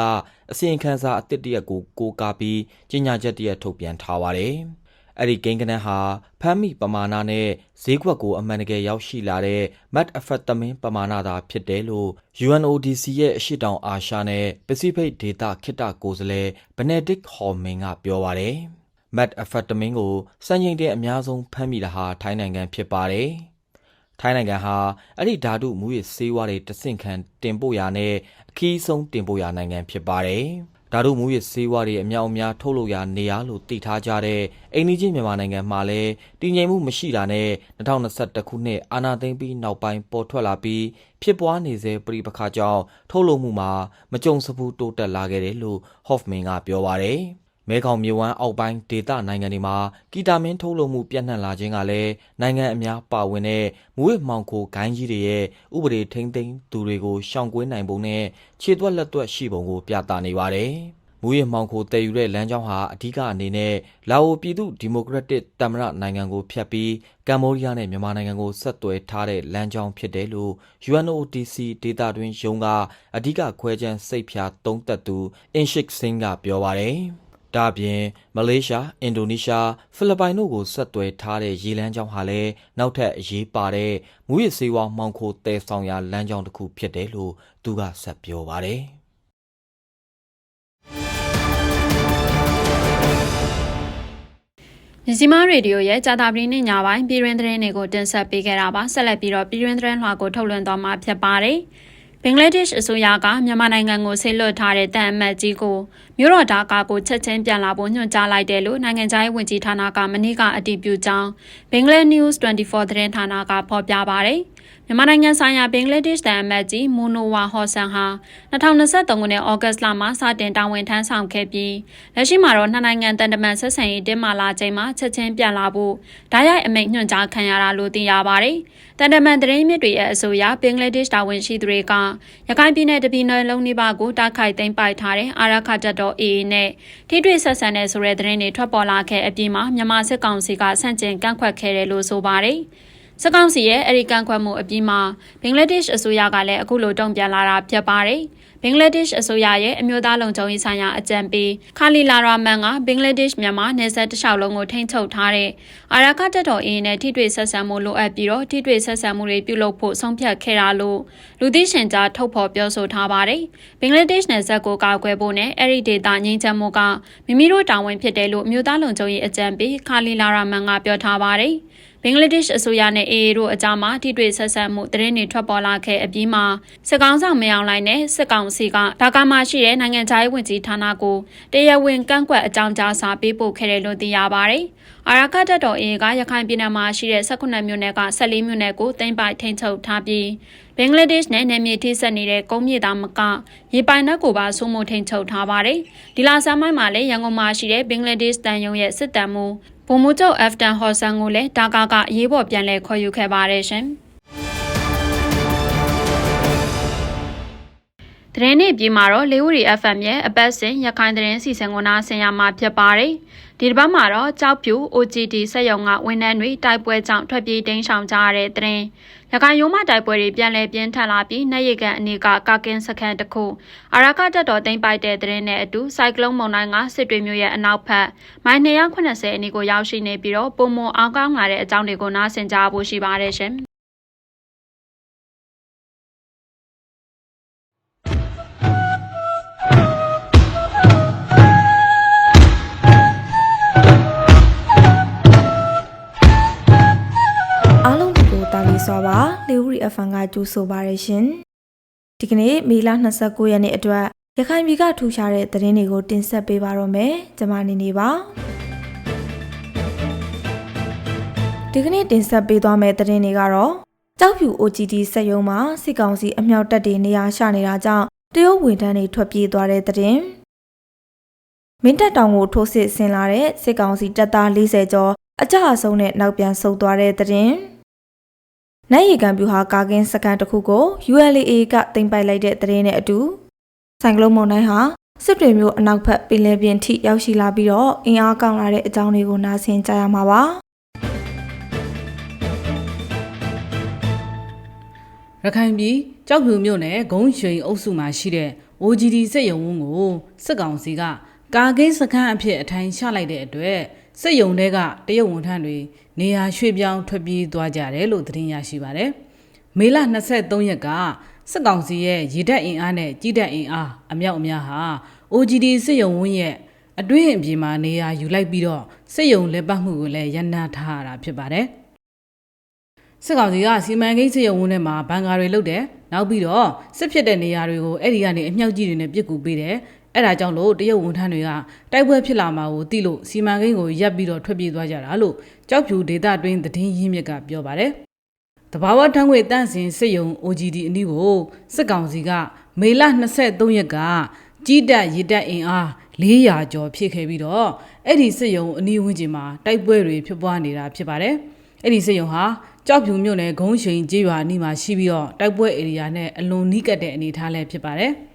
အစီရင်ခံစာအသစ်တရက်ကိုကိုးကားပြီးကြေညာချက်တရက်ထုတ်ပြန်ထားပါတယ်။ အဲ့ဒီကိန်းကနန်းဟာဖမ်းမိပမာဏနဲ့ဈေးကွက်ကိုအမှန်တကယ်ရောက်ရှိလာတဲ့ Mat Amphetamine ပမာဏသာဖြစ်တယ်လို့ UNODC ရဲ့အရှိတောင်အာရှနဲ့ Pacific ဒေသခိတကိုယ်စားလှယ် Benedict Horman ကပြောပါတယ်။ Mat Amphetamine ကိုစံချိန်တင်အများဆုံးဖမ်းမိတာဟာထိုင်းနိုင်ငံဖြစ်ပါတယ်။ထိုင်းနိုင်ငံဟာအဲ့ဒီဓာတုမူရစ်ဆေးဝါးတွေတဆင့်ခံတင်ပို့ရာနဲ့အခီးဆုံးတင်ပို့ရာနိုင်ငံဖြစ်ပါတယ်။ ဓာတုမူရစ်ဆေးဝါးတွေအများအများထုတ်လုပ်ရာနေရာလို့သိထားကြတဲ့အိန္ဒိချင်းမြန်မာနိုင်ငံမှာလည်းတည်ငြိမ်မှုမရှိတာနဲ့2021ခုနှစ်အာဏာသိမ်းပြီးနောက်ပိုင်းပေါ်ထွက်လာပြီးဖြစ်ပွားနေစေပြည်ပခါကြောင့်ထုတ်လုပ်မှုမှာမကြုံစဘူးတိုးတက်လာခဲ့တယ်လို့ Hoffman ကပြောပါတယ်။ မဲခေါင်မြေဝမ်းအောက်ပိုင်းဒေသနိုင်ငံတွေမှာကီတာမင်းထုတ်လုပ်မှုပြန့်နှံ့လာခြင်းကလည်းနိုင်ငံအများပါဝင်တဲ့မူဝစ်မှောင်ခိုဂိုင်းကြီးတွေရဲ့ဥပဒေထိန်းသိမ်းသူတွေကိုရှောင်ကွင်းနိုင်ပုံနဲ့ခြေသွက်လက်သွက်ရှိပုံကိုပြသနေပါတယ်။မူရမှောင်ခိုတည်ယူတဲ့လမ်းကြောင်းဟာအဓိကအနေနဲ့လာအိုပြည်သူဒီမိုကရက်တစ်တမရနိုင်ငံကိုဖျက်ပြီးကမ္ဘောဒီးယားနဲ့မြန်မာနိုင်ငံကိုဆက်သွယ်ထားတဲ့လမ်းကြောင်းဖြစ်တယ်လို့ UNODC ဒေတာတွင်ရုံးကအဓိကခွဲခြမ်းစိတ်ဖြာသုံးသက်သူအင်ရှစ်စင်းကပြောပါတယ်။ ဒါ့အပြင်မလေးရှားအင်ဒိုနီးရှားဖိလစ်ပိုင်တို့ကိုဆက်သွယ်ထားတဲ့ရေလမ်းကြောင်းဟာလည်းနောက်ထပ်အရေးပါတဲ့မူရစ်စေဝါမှောင်ခိုတည်ဆောင်ရာလမ်းကြောင်းတစ်ခုဖြစ်တယ်လို့သူကဆက်ပြောပါတယ်မြစီမားရေဒီယိုရဲ့ကြာတာပရီနေ့ညပိုင်းပြည်တွင်းသတင်းတွေကိုတင်ဆက်ပေးခဲ့တာပါဆက်လက်ပြီးတော့ပြည်တွင်းသတင်းလွှာကိုထုတ်လွှင့်သွားမှာဖြစ်ပါတယ်။ ဘင်္ဂလားဒေ့ရှ်အစိုးရကမြန်မာနိုင်ငံကိုဆေးလွှတ်ထားတဲ့တန်အမတ်ကြီးကိုမြို့တော်ဒါကာကိုချက်ချင်းပြန်လာဖို့ညွှန်ကြားလိုက်တယ်လို့နိုင်ငံခြားရေးဝန်ကြီးဌာနကမနေ့ကအတည်ပြုကြောင်းဘင်္ဂလား News 24သတင်းဌာနကဖော်ပြပါဗျ။ မြန်မာနိုင်ငံဆိုင်ရာဘင်္ဂလားဒေ့ရှ်တန်အမတ်ကြီးမူနိုဝါဟော့ဆန်ဟာ2023ခုနှစ်ဩဂတ်လမှာစတင်တာဝန်ထမ်းဆောင်ခဲ့ပြီးလက်ရှိမှာတော့နှစ်နိုင်ငံတန်တမန်ဆက်ဆံရေးတင်းမာလာချိန်မှာချက်ချင်းပြန်လာဖို့ဓာတ်ရိုက်အမိန့်ညွှန်ကြားခံရတာလို့သိရပါတယ်။တန်တမန်သတင်းမြစ်တွေရဲ့အဆိုအရဘင်္ဂလားဒေ့ရှ်တာဝန်ရှိသူတွေကရခိုင်ပြည်နယ်တပြည်နယ်လုံးနှိပါကိုတိုက်ခိုက်သိမ်းပိုက်ထားတဲ့အာရခတပ်တော် AA နဲ့ထိတွေ့ဆက်ဆံတဲ့ဆိုတဲ့သတင်းတွေထွက်ပေါ်လာခဲ့အပြင်မှာမြန်မာစစ်ကောင်စီကဆန့်ကျင်ကန့်ကွက်ခဲ့တယ်လို့ဆိုပါတယ်။ စကောင်းစီရဲ့အဲဒီကန့်ခွက်မှုအပြီးမှာဘင်္ဂလားဒေ့ရှ်အစိုးရကလည်းအခုလိုတုံ့ပြန်လာတာဖြစ်ပါတယ်။ဘင်္ဂလားဒေ့ရှ်အစိုးရရဲ့အမျိုးသားလုံခြုံရေးဆိုင်ရာအကြံပေးခါလီလာရာမန်ကဘင်္ဂလားဒေ့ရှ်မြန်မာနယ်စပ်တစ်လျှောက်လုံးကိုထိန်းချုပ်ထားတဲ့အာရခတက်တော်အင်းနဲ့ထိတွေ့ဆက်ဆံမှုလိုအပ်ပြီးတော့ထိတွေ့ဆက်ဆံမှုတွေပြုလုပ်ဖို့ဆုံးဖြတ်ခဲ့တာလို့လူသိရှင်ကြားထုတ်ဖော်ပြောဆိုထားပါတယ်။ဘင်္ဂလားဒေ့ရှ်နယ်စပ်ကိုကာကွယ်ဖို့နဲ့အဲ့ဒီဒေသငြိမ်းချမ်းမှုကမိမိတို့တာဝန်ဖြစ်တယ်လို့အမျိုးသားလုံခြုံရေးအကြံပေးခါလီလာရာမန်ကပြောထားပါတယ်။ ဘင်္ဂလားဒေ့ရှ်အစိုးရနဲ့ AA တို့အကြားမှာထိတွေ့ဆက်ဆံမှုသတင်းတွေထွက်ပေါ်လာခဲ့အပြီးမှာစစ်ကောင်ဆောင်မယောင်လိုက်နဲ့စစ်ကောင်စီကဒါကာမှာရှိတဲ့နိုင်ငံခြားရေးဝန်ကြီးဌာနကိုတရားဝင်ကန့်ကွက်အကြောင်းကြားစာပေးပို့ခဲ့တယ်လို့သိရပါတယ်။ အာရကတပ်တော် AA ကရခိုင်ပြည်နယ်မှာရှိတဲ့18မြို့နယ်က14မြို့နယ်ကိုသိမ်းပိုက်ထိန်းချုပ်ထားပြီးဘင်္ဂလားဒေ့ရှ်နဲ့နယ်မြေထိစပ်နေတဲ့ကုန်းမြေသားမကရေပိုင်နက်ကိုပါစိုးမိုးထိန်းချုပ်ထားပါတယ်။ဒီလာဆမ်းမိုင်းမှာလည်းရန်ကုန်မှာရှိတဲ့ဘင်္ဂလားဒေ့ရှ်တန်ယုံရဲ့စစ်တမ်းမှုဗိုလ်မှူးချုပ်အက်ဖတန်ဟော့ဆန်ကိုလည်းဒါကာကအရေးပေါ်ပြန်လည်ခေါ်ယူခဲ့ပါတယ်ရှင်။သတင်းနေ့ပြည်မှာတော့လေဦးရီ FM ရဲ့အပတ်စဉ်ရခိုင်သတင်းစီစဉ်ကိုနားဆင်ရမှာဖြစ်ပါတယ်။ ဒီတစ်ပတ်မှာတော့ကြောက်ဖြူ OGD စက်ရုံကဝန်ထမ်းတွေတိုက်ပွဲကြောင့်ထွက်ပြေးတိမ်းရှောင်ကြရတဲ့တဲ့ရင်။ရခိုင်ရိုးမတိုက်ပွဲတွေပြန်လည်ပြင်းထန်လာပြီးနှက်ရည်ကန်အနေကကာကင်းစခန်းတစ်ခုအာရကတက်တော်သိမ်းပိုက်တဲ့တဲ့ရင်နဲ့အတူစိုက်ကလုန်းမုန်တိုင်းကစစ်တွေမျိုးရဲ့အနောက်ဘက်မိုင်280အနီးကိုရောက်ရှိနေပြီးတော့ပုံမအောင်ကောင်းလာတဲ့အကြောင်းတွေကိုနားဆင်ကြဖို့ရှိပါတယ်ရှင်။ စွာပါလေဦးရီအဖန်ကကြိုးဆိုပါရရှင်ဒီကနေ့မေလ29ရက်နေ့အတွက်ရခိုင်ပြည်ကထူရှာတဲ့သတင်းတွေကိုတင်ဆက်ပေးပါတော့မယ်ကျွန်မနေနေပါဒီကနေ့တင်ဆက်ပေးသွားမယ့်သတင်းတွေကတော့ကြောက်ဖြူ OGD စက်ရုံမှာစစ်ကောင်စီအမြောက်တပ်တွေနေရာချနေတာကြောင့်တရုတ်ဝန်ထမ်းတွေထွက်ပြေးသွားတဲ့သတင်းမင်းတပ်တောင်ကိုထိုးစစ်ဆင်လာတဲ့စစ်ကောင်စီတပ်သား40ကျော်အကြအဆုံးနဲ့နောက်ပြန်ဆုတ်သွားတဲ့သတင်း။ နိုင်ရီကံပြူဟာကာကင်းစကန်တစ်ခုကို ULA ကတင်ပိုက်လိုက်တဲ့သတင်းနဲ့အတူဆိုင်ကလုန်းမုန်တိုင်းဟာစစ်တွေမျိုးအနောက်ဘက်ပင်လယ်ပြင်ထိရောက်ရှိလာပြီးတော့အင်အားကောင်းလာတဲ့အကြောင်းတွေကိုနားဆင်ကြရမှာပါ။ရခိုင်ပြည်ကြောက်ဖြူမြို့နယ်ဂုံးရွှေအုပ်စုမှာရှိတဲ့ OGD စက်ရုံဝန်းကိုစစ်ကောင်စီကကာကိန်းစခန်းအဖြစ်အထိုင်ချလိုက်တဲ့အတွက် စစ်ရုံတွေကတရုတ်ဝန်ထမ်းတွေနေရာရွှေ့ပြောင်းထွက်ပြေးသွားကြတယ်လို့သတင်းရရှိပါတယ်။မေလ23ရက်ကစစ်ကောင်စီရဲ့ရေတပ်အင်အားနဲ့ကြီးတပ်အင်အားအမြောက်အများဟာ OGD စစ်ရုံဝန်းရဲ့အတွင်းအပြင်မှာနေရာယူလိုက်ပြီးတော့စစ်ရုံလက်ပတ်မှုကိုလည်းရန်နာထားရတာဖြစ်ပါတယ်။စစ်ကောင်စီကစီမံကိန်းစရုံဝန်းထဲမှာဘန်ကာတွေလုတ်တယ်နောက်ပြီးတော့စစ်ဖြစ်တဲ့နေရာတွေကိုအဲ့ဒီကနေအမြောက်ကြီးတွေနဲ့ပြစ်ကူပေးတယ် အဲ့ဒါကြောင့်လို့တရုတ်ဝန်ထမ်းတွေကတိုက်ပွဲဖြစ်လာမှာကိုသိလို့စီမံကိန်းကိုရပ်ပြီးတော့ထွက်ပြေးသွားကြတာလို့ကြောက်ဖြူဒေတာတွင်းသတင်းရင်းမြစ်ကပြောပါတယ်တဘာဝထန်းငွေတန့်စင်စစ်ရုံ OGD အနည်းကိုစစ်ကောင်စီကမေလ23ရက်ကကြီးတက်ရစ်တက်အင်အား400ကျော်ဖြစ်ခဲ့ပြီးတော့အဲ့ဒီစစ်ရုံအနီးဝန်းကျင်မှာတိုက်ပွဲတွေဖြစ်ပွားနေတာဖြစ်ပါတယ်အဲ့ဒီစစ်ရုံဟာကြောက်ဖြူမြို့နယ်ဂုံးရှိန်ကျေးရွာအနီးမှာရှိပြီးတော့တိုက်ပွဲဧရိယာနဲ့အလွန်နီးကပ်တဲ့အနေအထားလည်းဖြစ်ပါတယ်။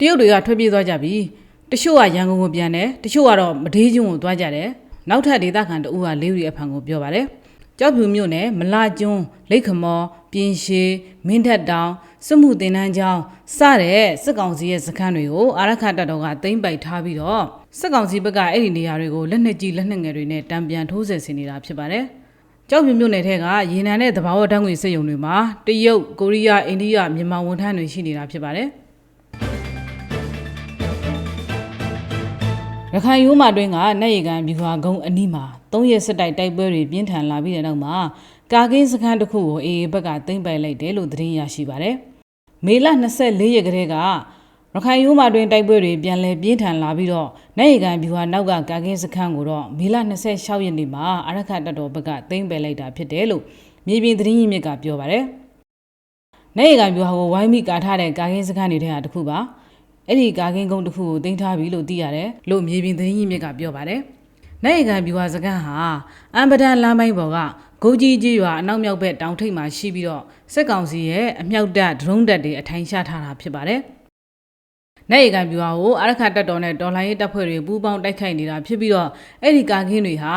တရုတ်တွေကထွက်ပြေးသွားကြပြီ။တချို့ကရန်ကုန်ကိုပြန်တယ်။တချို့ကတော့မဒေးကျွန်းကိုသွားကြတယ်။နောက်ထပ်ဒေသခံတအူးကလေးရီအဖန်ကိုပြောပါတယ်။ကြောက်ဖြူမြို့နယ်မလာကျွန်းလိတ်ခမောပြင်ရှည်မင်းထက်တောင်စစ်မှုတင်တန်းကျောင်းစတဲ့စစ်ကောင်စီရဲ့စခန်းတွေကိုအာရခတပ်တော်ကသိမ်းပိုက်ထားပြီးတော့စစ်ကောင်စီဘက်ကအဲ့ဒီနေရာတွေကိုလက်နက်ကြီးလက်နက်ငယ်တွေနဲ့တံပြန်ထိုးဆယ်ဆင်နေတာဖြစ်ပါတယ်။ကြောက်ဖြူမြို့နယ်ထဲကရေနံနဲ့တဘာဝတန်းငွေစစ်ရုံတွေမှာတရုတ်ကိုရီးယားအိန္ဒိယမြန်မာဝန်ထမ်းတွေရှိနေတာဖြစ်ပါတယ်။ ရခိုင်ရိုးမာတွင်းကနိုင်ရီကန်မြူဟာကုန်းအနီးမှာ၃ရက်စစ်တိုက်တိုက်ပွဲတွေပြင်းထန်လာပြီးတဲ့နောက်မှာကာကင်းစခန်းတစ်ခုကိုအေအေဘက်ကသိမ်းပိုက်လိုက်တယ်လို့သတင်းရရှိပါတယ်။မေလ24ရက်ကလေးကရခိုင်ရိုးမာတွင်တိုက်ပွဲတွေပြန်လည်ပြင်းထန်လာပြီးတော့နိုင်ရီကန်ဗျူဟာနောက်ကကာကင်းစခန်းကိုတော့မေလ26ရက်နေ့မှာအရခတ်တပ်တော်ဘက်ကသိမ်းပယ်လိုက်တာဖြစ်တယ်လို့မြေပြင်သတင်းရင်းမြစ်ကပြောပါတယ်။နိုင်ရီကန်ဗျူဟာကိုဝိုင်းမိကာထားတဲ့ကာကင်းစခန်းတွေထဲကတစ်ခုပါ။ အဲ့ဒီကာကင်းကုန်းတစ်ခုကိုတင်ထားပြီလို့သိရတယ်လို့မြေပြင်သတင်းရင်းမြစ်ကပြောပါတယ်။နိုင်ရီကန်ဗျူဟာစခန်းဟာအမ်ပဒန်လမ်းပိုင်းပေါ်ကဂုတ်ကြီးကြီးရွာအနောက်မြောက်ဘက်တောင်ထိပ်မှာရှိပြီးတော့စစ်ကောင်စီရဲ့အမြောက်တပ်ဒရုန်းတပ်တွေအထိုင်ချထားတာဖြစ်ပါတယ်။နိုင်ရီကန်ပြူဟာကိုအရခတ်တပ်တော်နဲ့တော်လိုင်းရေးတပ်ဖွဲ့တွေပူးပေါင်းတိုက်ခိုက်နေတာဖြစ်ပြီးတော့အဲ့ဒီကာကင်းတွေဟာ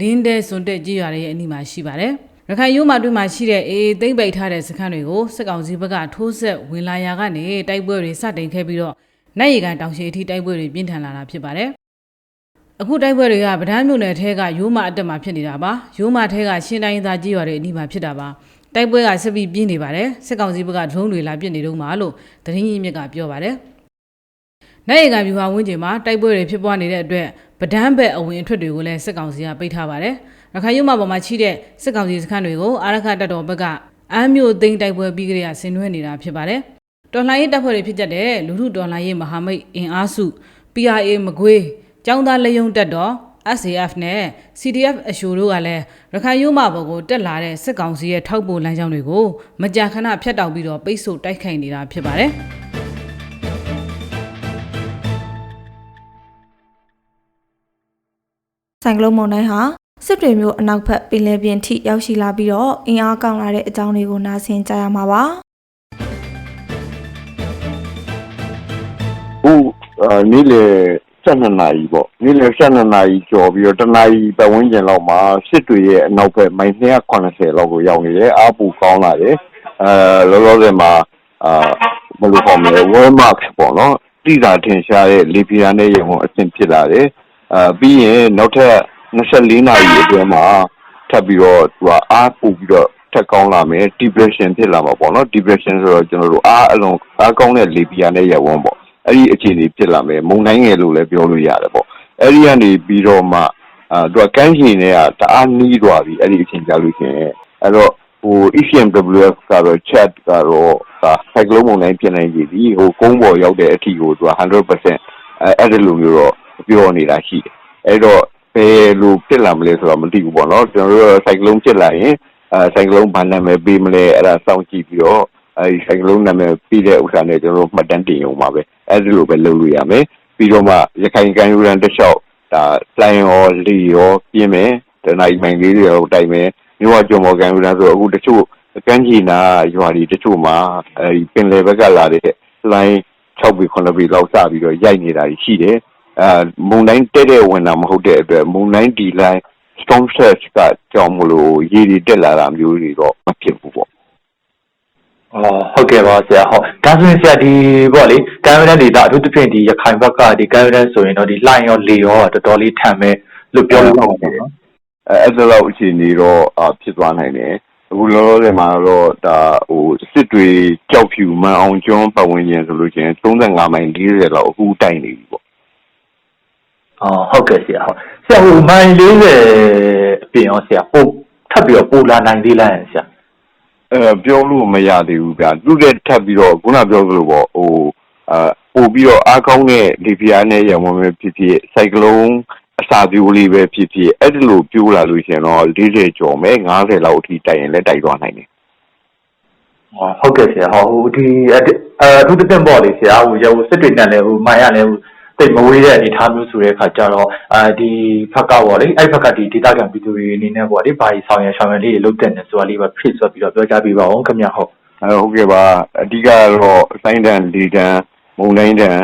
လင်းတဲစွန်တက်ကြီးရွာတွေရဲ့အနီးမှာရှိပါတယ်။ ရခိုင်ရိုးမာတွင်းမှာရှိတဲ့အေးသိမ့်ပိတ်ထားတဲ့စခန်းတွေကိုစစ်ကောင်စီဘက်ကထိုးဆက်ဝင်လာရာကနေတိုက်ပွဲတွေစတင်ခဲ့ပြီးတော့နိုင်ရီကန်တောင်ရှိအထိတိုက်ပွဲတွေပြင်းထန်လာတာဖြစ်ပါတယ်။အခုတိုက်ပွဲတွေကဗဒန်းမြို့နယ်ထဲကရိုးမအတက်မှာဖြစ်နေတာပါရိုးမထဲကရှင်းတိုင်းသားကြီးရွာတွေအနီးမှာဖြစ်တာပါတိုက်ပွဲကဆက်ပြီးပြင်းနေပါတယ်စစ်ကောင်စီဘက်ကဒရုန်းတွေလာပစ်နေတော့မှလို့သတင်းရင်းမြစ်ကပြောပါတယ်နိုင်ရကဗျူဟာဝင်းကျင်မှာတိုက်ပွဲတွေဖြစ်ပွားနေတဲ့အတွက်ဗဒန်းဘက်အဝင်အထွက်တွေကိုလည်းစစ်ကောင်စီကပိတ်ထားပါတယ် ရခိုင်ရုံမပေါ်မှာရှိတဲ့စစ်ကောင်စီစခန်းတွေကိုအာရခတပ်တော်ဘက်ကအမ်းမြို့သိမ်းတိုက်ပွဲပြီးကြရဆင်နွှဲနေတာဖြစ်ပါတယ်တော်လှန်ရေးတပ်ဖွဲ့တွေဖြစ်တဲ့လူထုတော်လှန်ရေးမဟာမိတ်အင်အားစု PRA မကွေးကျောင်းသားလယုံတက်တော် SAF နဲ့ CDF အရှိုတို့ကလည်းရခိုင်ရိုးမဘော်ကိုတက်လာတဲ့စစ်ကောင်စီရဲ့ထောက်ပို့လမ်းကြောင်းတွေကိုမကြာခဏဖျက်တောက်ပြီးတော့ပိတ်ဆို့တိုက်ခိုက်နေတာဖြစ်ပါတယ်။ဆိုင်ကလုန်းမုန်တိုင်းဟာ စစ်တွေမျိုးအနောက်ဘက်ပင်လယ်ပြင်ထိရောက်ရှိလာပြီးတော့အင်အားကောင်းလာတဲ့အကြောင်းတွေကိုနားဆင်ကြရမှာပါခုအာနေ့လေ12နာရီပေါ့နေ့လယ်12နာရီကျော်ပြီးတော့တနာရီပတ်ဝန်းကျင်လောက်မှာစစ်တွေရဲ့အနောက်ဘက်မိုင်280လောက်ကိုရောက်နေတယ်အားပူကောင်းလာတယ်အဲလောလောဆယ်မှာအာဘယ်လိုခေါ်မလဲ Walmart ပေါ့နော်တိတာထင်ရှားတဲ့လေပြင်းနဲ့ရေဝန်အဆင့်ဖြစ်လာတယ်အာပြီးရင်နောက်ထပ် 24နာရီအတွင်းမှာထပ်ပြီးတော့သူကအားပူပြီးတော့ထက်ကောင်းလာမယ် depression ဖြစ်လာမှာပေါ့နော် depression ဆိုတော့ကျွန်တော်တို့အားအလုံးအားကောင်းတဲ့လေပြင်းနဲ့ရေဝန်ပေါ့အဲ့ဒီအခြေအနေဖြစ်လာမယ်မုန်တိုင်းငယ်လို့လည်းပြောလို့ရတယ်ပေါ့အဲ့ဒီကနေပြီးတော့မှအာသူကကန်းချင်တွေကတအားနီးသွားပြီအဲ့ဒီအချိန်ကြာလို့ရှိရင်အဲ့တော့ဟို ECMWF ကတော့ chat ကတော့ဒါစိုက်ကလုံးမုန်တိုင်းပြင်နိုင်ပြီဒီဟိုကုန်းပေါ်ရောက်တဲ့အထိကိုသူက100%အဲ့အဲ့ဒီလိုမျိုးတော့ပြောနေတာရှိတယ်အဲ့တော့ ဘယ်လိုဖြစ်လာမလဲဆိုတော့မသိဘူးပေါ့နော်ကျွန်တော်တို့စိုက်ကလုံးဖြစ်လာရင်အဲစိုက်ကလုံးဘာနာမည်ပေးမလဲအဲ့ဒါစောင့်ကြည့်ပြီးတော့အဲဒီစိုက်ကလုံးနာမည်ပြီးတဲ့ဥစ္စာနဲ့ကျွန်တော်တို့မှတ်တမ်းတင်အောင်ပါပဲအဲ့ဒီလိုပဲလုပ်လို့ရမယ်ပြီးတော့မှရခိုင်ကမ်းရိုးတန်းတစ်လျှောက်ဒါလိုင်းရောလီရောပြင်းမယ်တနိုင်မိုင်လေးတွေရောတိုက်မယ်မြို့ဝကြုံမော်ကမ်းရိုးတန်းဆိုအခုတချို့ကမ်းခြေနာရွာတွေတချို့မှာအဲဒီပင်လယ်ဘက်ကလာတဲ့လိုင်း6ပြီ9ပြီလောက်စပြီးတော့ရိုက်နေတာရှိတယ်အဲ မုန်တိုင်းတဲ့တဲ့ဝင်တာမဟုတ်တဲ့အတွက်မုန်တိုင်းဒီလိုင်း storm surge ကကြောင့်မလို့ရေတွေတက်လာတာမျိုးတွေတော့မဖြစ်ဘူးပေါ့အော်ဟုတ်ကဲ့ပါဆရာဟုတ်ဒါဆိုရင်ဆရာဒီပေါ့လေကမ်းရိုးတန်းဒေသအထူးသဖြင့်ဒီရခိုင်ဘက်ကဒီကမ်းရိုးတန်းဆိုရင်တော့ဒီလှိုင်းရောလေရောတော်တော်လေးထန်မဲ့လို့ပြောလို့ရပါတယ်နော်အဲအဲ့ဒါလောက်အခြေအနေတော့အာဖြစ်သွားနိုင်တယ်အခုလောလောဆယ်မှာတော့ဒါဟိုစစ်တွေကြောက်ဖြူမန်အောင်ကျွန်းပတ်ဝန်းကျင်ဆိုလို့ရှိရင်35မိုင်40လောက်အခုတိုက်နေပြီပေါ့ အော်ဟုတ်ကဲ့ဆရာဟုတ်ဆရာဟိုမိုင်40အပြင်ရောဆရာပို့ထပ်ပြီးတော့ပို့လာနိုင်သေးလားဆရာအဲပြောလို့မရသေးဘူးဗျာသူတဲ့ထပ်ပြီးတော့ခုနပြောသလိုပေါ့ဟိုအာပို့ပြီးတော့အားကောင်းတဲ့လေပြားနဲ့ရံမပဲဖြစ်ဖြစ်စိုက်ကလုံးအစာပြိုးလေးပဲဖြစ်ဖြစ်အဲ့ဒီလိုပြိုးလာလို့ရှိရင်တော့40ကျော်မယ်90လောက်အထိတိုက်ရင်လည်းတိုက်သွားနိုင်တယ်အော်ဟုတ်ကဲ့ဆရာဟုတ်ဟိုဒီအအထူးသဖြင့်ပေါ့လေဆရာဟိုရဟိုစစ်တွေနဲ့လည်းဟိုမိုင်ရလည်းဟို တိတ်မဝေးတဲ့အနေအထားမျိုးဆိုတဲ့အခါကျတော့အာဒီဖက်ကပေါ့လေအဲ့ဖက်ကဒီဒေတာကန်ဗီဒီယိုတွေအနေနဲ့ပေါ့လေဘာကြီးဆောင်ရဆောင်ရလေးတွေလုပ်တဲ့နေဆိုတာလေးပဲဖြစ်ဆိုပြီးတော့ပြောကြားပေးပါအောင်ခင်ဗျဟုတ်အဲဟုတ်ကဲ့ပါအဓိကကတော့စိုင်းတန်လီတန်မုံတိုင်းတန်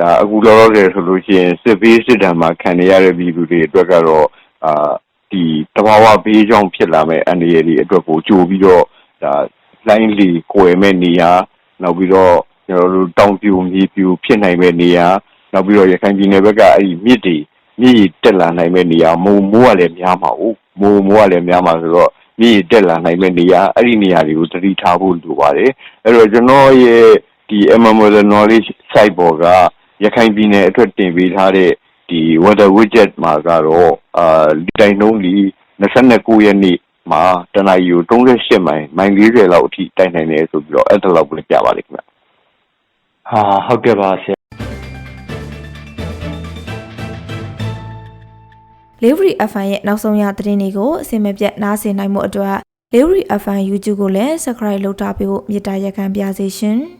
ဒါအခုလောလောဆယ်ဆိုလို့ရှိရင်စစ်ဘေးစစ်တမ်းမှာခံနေရတဲ့ပြည်သူတွေအတွက်ကတော့အာဒီတဘာဝဘေးကြောင့်ဖြစ်လာမဲ့အနေအရေးအတွက်ကိုကြိုပြီးတော့ဒါလိုင်းလီကိုယ်မဲ့နေရာနောက်ပြီးတော့ကျွန်တော်တို့တောင်ပြူမြေပြူဖြစ်နိုင်မဲ့နေရာ နောက်ပြီးတော့ရခိုင်ပြည်နယ်ဘက်ကအဲ့ဒီမြစ်တွေမြစ်ကြီးတက်လာနိုင်မဲ့နေရာမုံမိုးကလည်းများမှာဟုတ်မုံမိုးကလည်းများမှာဆိုတော့မြည်တက်လာနိုင်မဲ့နေရာအဲ့ဒီနေရာတွေကိုသတိထားဖို့လိုပါတယ်အဲ့တော့ကျွန်တော်ရဲ့ဒီ MMO knowledge site ပေါ်ကရခိုင်ပြည်နယ်အတွက်တင်ပေးထားတဲ့ဒီ water widget မှာကတော့အာဒီတိုင်နှုံးလီ29ရက်နေ့မှာတနအီကို38မိုင်မိုင်40လောက်အထိတိုက်နိုင်တယ်ဆိုပြီးတော့အဲ့ဒါလောက်ပဲပြပါလိမ့်ခင်ဗျဟာဟုတ်ကဲ့ပါဆရာ လေးဝရီ FM ရဲ့နောက်ဆုံးရသတင်းတွေကိုအစီအမပြတ်နားဆင်နိုင်မှုအတွက်လေးဝရီ FM YouTube ကိုလည်း Subscribe လုပ်ထားပေးဖို့မေတ္တာရက်ခံပါစေရှင်။။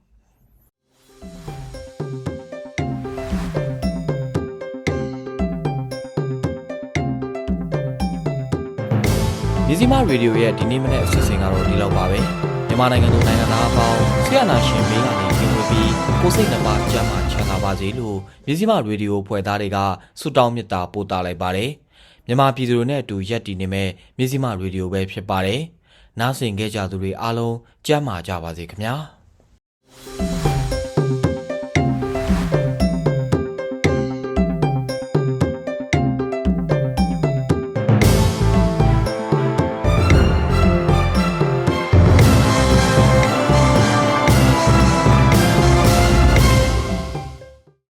မြစီမရေဒီယိုရဲ့ဒီနေ့မနေ့အစီအစဉ်ကတော့ဒီလောက်ပါပဲ။မြန်မာနိုင်ငံသူနိုင်ငံသားအပေါင်းဆရာနာရှင်မင်းကနေကြည့်လို့ပြီးကိုယ်စိတ်နှပါကြမ်းမှချမ်းသာပါစေလို့မြစီမရေဒီယိုဖွဲ့သားတွေကဆုတောင်းမေတ္တာပို့သလိုက်ပါတယ်။မြန်မာပြည်သူတွေနဲ့အတူရက်တည်နေမဲ့မြစီမရေဒီယိုပဲဖြစ်ပါတယ်။နားဆင်ခဲ့ကြသူတွေအားလုံးကြမ်းမာကြပါစေခင်ဗျာ။